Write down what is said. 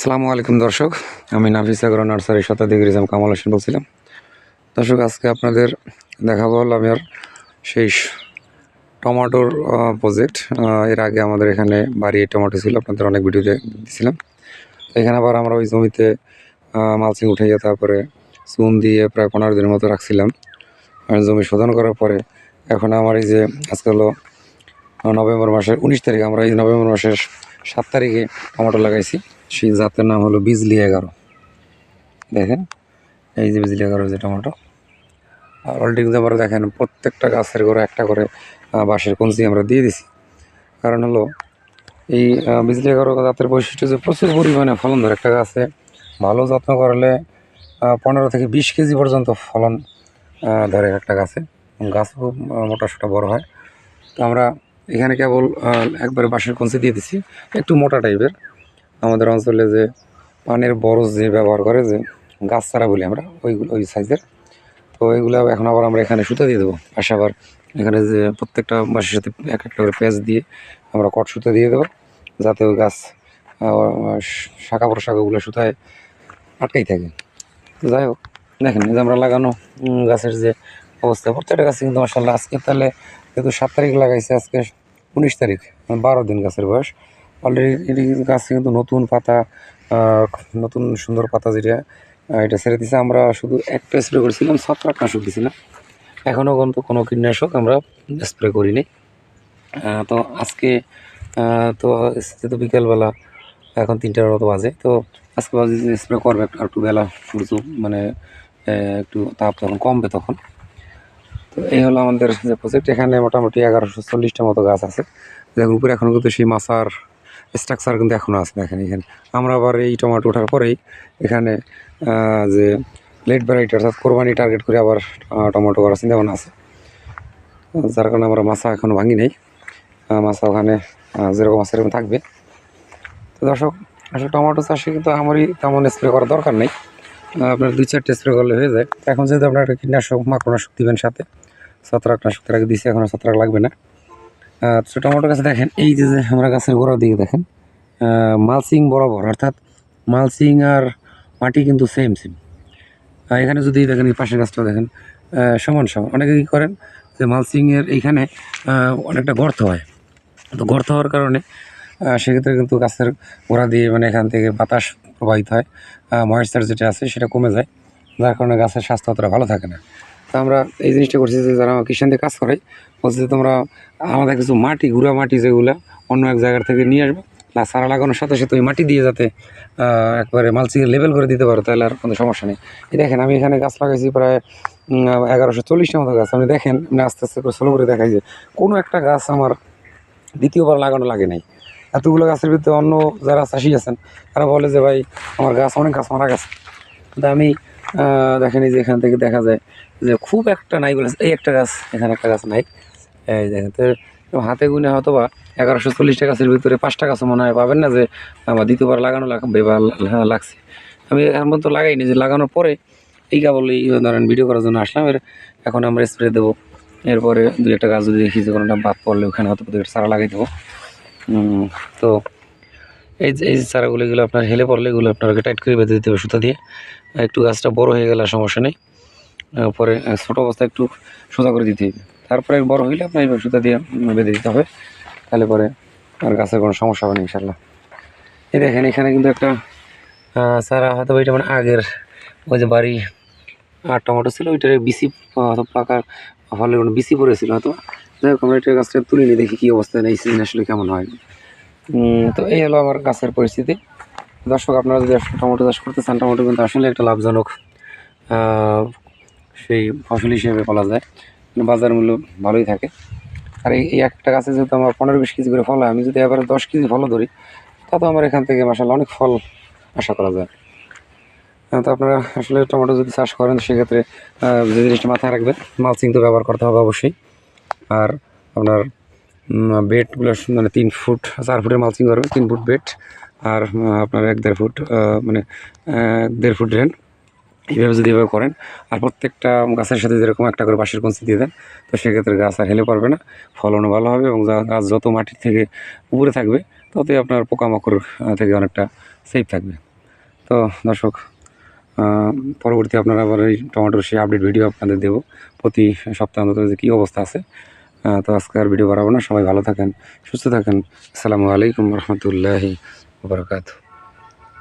আসসালামু আলাইকুম দর্শক, আমি নাফিস আগর নার্সারি শতাধিক রিজাম কামাল হোসেন বলছিলাম। দর্শক, আজকে আপনাদের দেখাবো হলো আমি আর সেই টমাটোর প্রজেক্ট এর আগে আমাদের এখানে বাড়ি টমেটো ছিল, আপনাদের অনেক ভিডিও দিয়েছিলাম এখানে আবার আমরা ওই জমিতে মালচিং উঠাইয়া তারপরে চুন দিয়ে প্রায় পনেরো দিনের মতো রাখছিলাম। জমি শোধন করার পরে এখন আমার এই যে আজকে হলো নভেম্বর মাসের উনিশ তারিখ, আমরা এই নভেম্বর মাসের সাত তারিখে টমেটো লাগাইছি। সেই জাতের নাম হলো বিজলি এগারো। দেখেন এই যে বিজলি এগারো যে টমেটো। আর অলরেডি কিন্তু দেখেন প্রত্যেকটা গাছের করে একটা করে বাঁশের কঞ্চি আমরা দিয়ে দিছি। কারণ হলো এই বিজলি এগারো জাতের বৈশিষ্ট্য যে প্রচুর পরিমাণে ফলন ধরে একটা গাছে ভালো যত্ন করলে পনেরো থেকে বিশ কেজি পর্যন্ত ফলন ধরে একটা গাছে। গাছ খুব আহ, মোটা সোটা বড় হয়। তো আমরা এখানে কেবল একবারে বাঁশের কঞ্চি দিয়ে দিছি। একটু মোটা টাইপের। আমাদের অঞ্চলে যে পানের বরজ যে ব্যবহার করে যে গাছ চারা বলি আমরা, ওইগুলো, ওই সাইজের। তো এইগুলো এখন আবার আমরা এখানে সুতা দিয়ে দেবো। পাশে আবার এখানে যে প্রত্যেকটা বাঁশের সাথে এক একটা করে পেঁয়াজ দিয়ে আমরা কট সুতা দিয়ে দেবো, যাতে ওই গাছ শাখা প্রশাখাগুলো সুতায় আটকাই থাকে। যাই হোক, দেখেন যে আমরা লাগানো গাছের যে অবস্থা, প্রত্যেকটা গাছে কিন্তু মাসাল্লাহ আজকে তাহলে যেহেতু সাত তারিখ লাগাইছে, আজকে উনিশ তারিখ মানে বারো দিন গাছের বয়স। অলরেডি এটি কিন্তু নতুন পাতা নতুন সুন্দর পাতা যেটা এটা ছেড়ে দিছে। আমরা শুধু একটা স্প্রে করেছিলাম, ছত্রাকনাশক দিছিলাম। এখনও কিন্তু কোনো কীটনাশক আমরা স্প্রে করিনি। তো আজকে তো যেহেতু বিকেলবেলা, এখন তিনটার মতো বাজে। তো আজকে বাজে স্প্রে করবে একটু একটু বেলা সূর্য মানে একটু তাপ তখন কমবে তখন। তো এই হলো আমাদের যে প্রজেক্ট এখানে মোটামুটি এগারোশো চল্লিশটা মতো গাছ আছে। দেখুন উপরে এখনও কিন্তু সেই মাছার স্ট্রাকচার কিন্তু এখনও আছে দেখেন এখানে। আমরা আবার এই টমেটো ওঠার পরেই এখানে যে লেট ভ্যারাইটি অর্থাৎ কোরবানি টার্গেট করে আবার টমেটো করার চিন্তা ভাবনা আছে। যার কারণে আমরা মাছা এখনও ভাঙি নেই। মাছা ওখানে যেরকম আছে সেরকম থাকবে। তো দর্শক, আসলে টমেটো চাষে কিন্তু আমারই তেমন স্প্রে করার দরকার নেই। আপনার দুই চারটে স্প্রে করলে হয়ে যায়। এখন যেহেতু আপনার একটা কীটনাশক, মাকড়নাশক দেবেন সাথে, ছত্রাকনাশক তার আগে দিচ্ছে এখন ছত্রাক লাগবে না। তো টমেটো গাছে দেখেন, এই যে যে আমরা গাছের গোড়ার দিকে দেখেন মালসিং বরাবর, অর্থাৎ মালসিং আর মাটি কিন্তু সেম সেম এখানে যদি দেখেন, এই পাশের গাছটা দেখেন সমান সমান। অনেকে কী করেন, যে মালসিংয়ের এইখানে অনেকটা গর্ত হয়। তো গর্ত হওয়ার কারণে সেক্ষেত্রে কিন্তু গাছের গোড়া দিয়ে মানে এখান থেকে বাতাস প্রবাহিত হয়। ময়েশ্চার যেটা আছে, সেটা কমে যায়, যার কারণে গাছের স্বাস্থ্য অতটা ভালো থাকে না। তো আমরা এই জিনিসটা করছি যে যারা কিষানদের কাজ করে, বলছে তোমরা আমাদের কিছু মাটি, গুঁড়া মাটি যেগুলো অন্য এক জায়গার থেকে নিয়ে আসবে, না, সারা লাগানোর সাথে সাথে ওই মাটি দিয়ে যাতে একবারে মালচিংয়ে লেভেল করে দিতে পারো, তাহলে আর কোনো সমস্যা নেই। এই দেখেন, আমি এখানে গাছ লাগাইছি প্রায় এগারোশো চল্লিশটা মতো গাছ। আপনি দেখেন, আমি আস্তে আস্তে করে স্লো করে দেখাই যে কোনো একটা গাছ আমার দ্বিতীয়বার লাগানো লাগে নাই। এতগুলো গাছের ভিতরে অন্য যারা চাষি আছেন, তারা বলে যে, ভাই, আমার গাছ অনেক গাছ মারা গেছে। কিন্তু আমি দেখেন যে এখান থেকে দেখা যায় যে খুব একটা নাই বলে, এই একটা গাছ, এখানে একটা গাছ নাই। এই দেখেন, তো হাতে গুনে হয়তো বা এগারোশো চল্লিশটা গাছের ভিতরে পাঁচটা গাছ মনে হয় পাবেন না যে আমার দ্বিতীয়বার লাগানো লাগবে বা লাগছে। আমি এখন পর্যন্ত লাগাইনি, যে লাগানোর পরে এই কেবল এই ধরেন ভিডিও করার জন্য আসলাম। এর এখন আমরা স্প্রে দেবো। এরপরে দুই একটা গাছ যদি দেখি যে কোনোটা বাদ পড়লে ওখানে হয়তো চারা লাগাই দেবো। তো এই যে, এই চারাগুলো, এগুলো আপনার হেলে পড়লে এগুলো আপনাকে টাইট করে বেঁধে দিতে হবে সুতা দিয়ে। একটু গাছটা বড় হয়ে গেলে সমস্যা নেই। পরে ছোটো অবস্থায় একটু সোজা করে দিতে হবে। তারপরে বড় হইলে আপনার এইভাবে সুতা দিয়ে বেঁধে দিতে হবে। তাহলে পরে আর গাছের কোনো সমস্যা হবে না ইনশাল্লাহ এই দেখেন, এখানে কিন্তু একটা চারা হয়তো এটা মানে আগের ওই যে বাড়ি আর টমেটো ছিল, ওইটার বিসি পাকা কোনো বিসি পড়েছিল হয়তো। যাই হোক, আমরা এটা গাছটা তুলে নিয়ে দেখি কী অবস্থা নেই সিজন আসলে কেমন হয়। তো এই হলো আমার গাছের পরিস্থিতি। দর্শক, আপনারা যদি আসলে টমেটো চাষ করতে চান, টমেটো কিন্তু আসলে একটা লাভজনক সেই ফসল হিসেবে বলা যায়। বাজার মূল্য ভালোই থাকে। আর এই একটা গাছে যেহেতু আমার পনেরো বিশ কেজি করে ফল হয়, আমি যদি এবারে দশ কেজি ফলও ধরি তাতে আমার এখান থেকে মাসাল্লাহ অনেক ফল আশা করা যায়। তো আপনারা আসলে টমেটো যদি চাষ করেন, সেক্ষেত্রে যে জিনিসটা মাথায় রাখবেন, মালচিং তো ব্যবহার করতে হবে অবশ্যই। আর আপনার বেডগুলো মানে তিন ফুট, চার ফুটের মালচিং করবেন তিন ফুট বেড আর আপনার এক দেড় ফুট মানে দেড় ফুট ড্রেন এইভাবে যদি এভাবে করেন, আর প্রত্যেকটা গাছের সাথে যেরকম একটা করে বাঁশের কঞ্চি দিয়ে দেন, তো সেক্ষেত্রে গাছ আর হেলে পারবে না, ফলনও ভালো হবে এবং গাছ যত মাটির থেকে উপরে থাকবে, ততই আপনার পোকামাকড় থেকে অনেকটা সেফ থাকবে। তো দর্শক পরবর্তী আপনারা আবার এই টমেটোর সেই আপডেট ভিডিও আপনাদের দেবো। প্রতি সপ্তাহ অন্তত যে কী অবস্থা আছে তো আজকে আর ভিডিও বাড়াবো না। সবাই ভালো থাকেন, সুস্থ থাকেন। আসসালামু আলাইকুম রহমতুল্লাহি বারকাত